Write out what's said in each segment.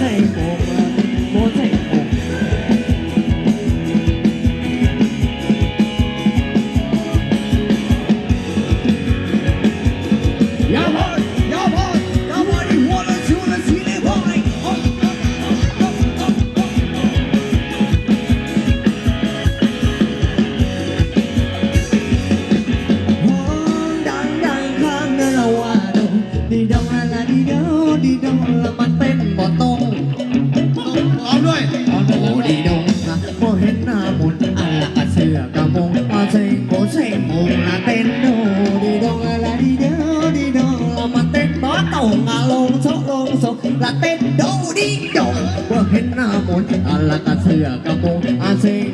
那过 ละเต้นโดดีดงว่อเห็นหน้ามนอันละกะเสือกระโปรงอาเซง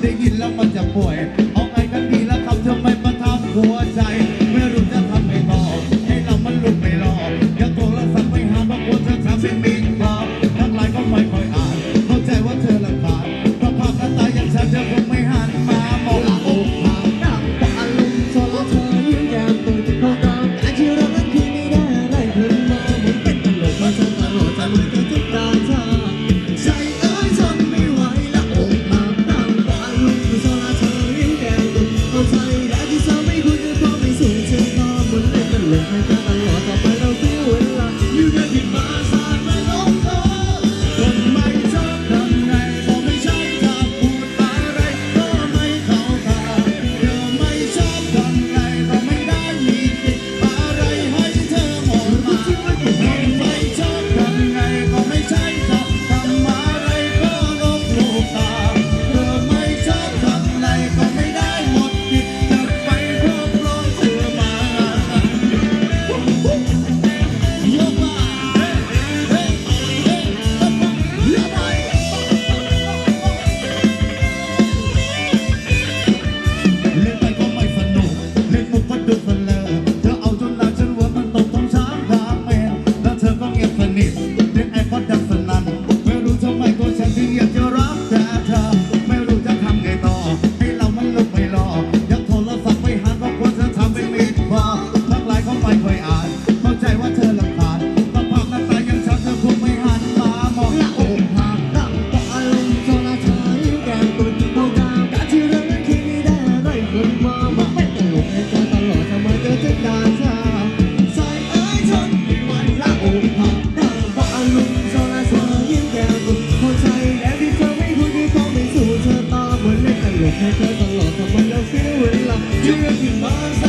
Tingin lang pati ang buhay every line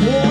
ต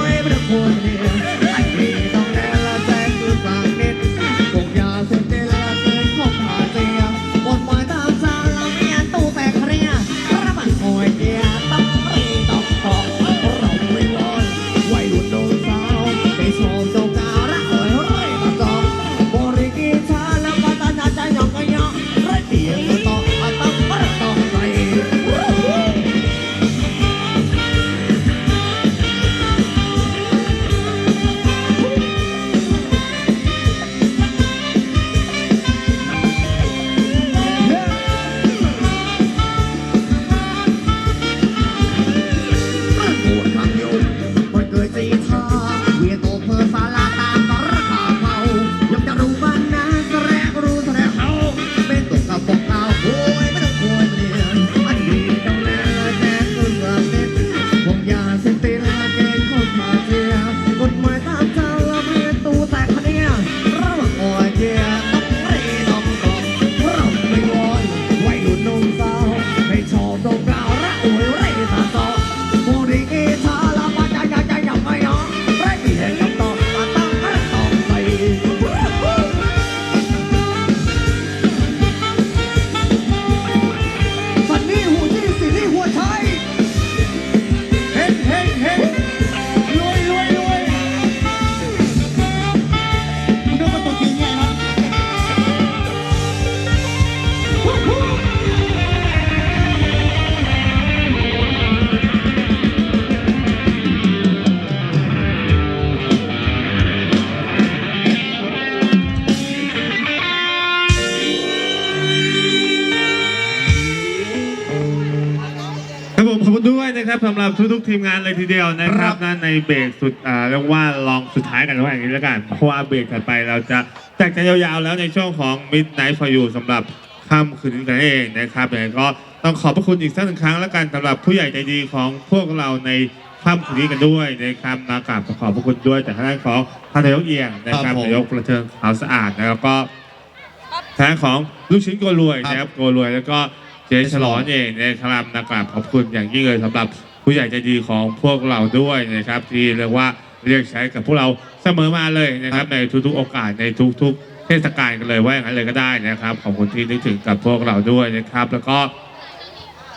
ทุกๆทีมงานเลยทีเดียวนะครับนั่นในเบรกสุดอ่าเรียกว่าลองสุดท้ายกันว่าอย่างนี้แล้วกันเพราะว่าเบรกถัดไปเราจะแจกกันยาวๆแล้วในช่วงของ Midnight for You สำหรับค่ำคืนนี้กันเองนะครับยังไงก็ต้องขอบพระคุณอีกสักหนึ่งครั้งแล้วกันสำหรับผู้ใหญ่ใจดีของพวกเราในค่ำคืนนี้กันด้วยนะครับมากราบขอบพระคุณด้วยจากทางด้านของท่านนายกเอียงนะครับนายกประเทิงขาวสะอาดแล้วก็ทางของลูกชิ้นโกรวยนะครับโกรวยแล้วก็เจ๊ฉลอนเองนะครับนะครับขอบคุณอย่างยิ่งเลยสำหรับ ผู้ใหญ่ใจดีของพวกเราด้วยนะครับ ที่เรียกว่าเรียกใช้กับพวกเราเสมอมาเลยนะครับ ในทุกๆโอกาสในทุก ๆ เทศกาลกันเลยว่าอย่างนั้นเลยก็ได้นะครับขอบคุณที่นึกถึงกับพวกเราด้วยนะครับ แล้วก็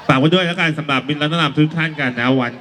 ฝากไว้ด้วยแล้วกันสำหรับมิตรรัตนามทุกท่านกันนะวัน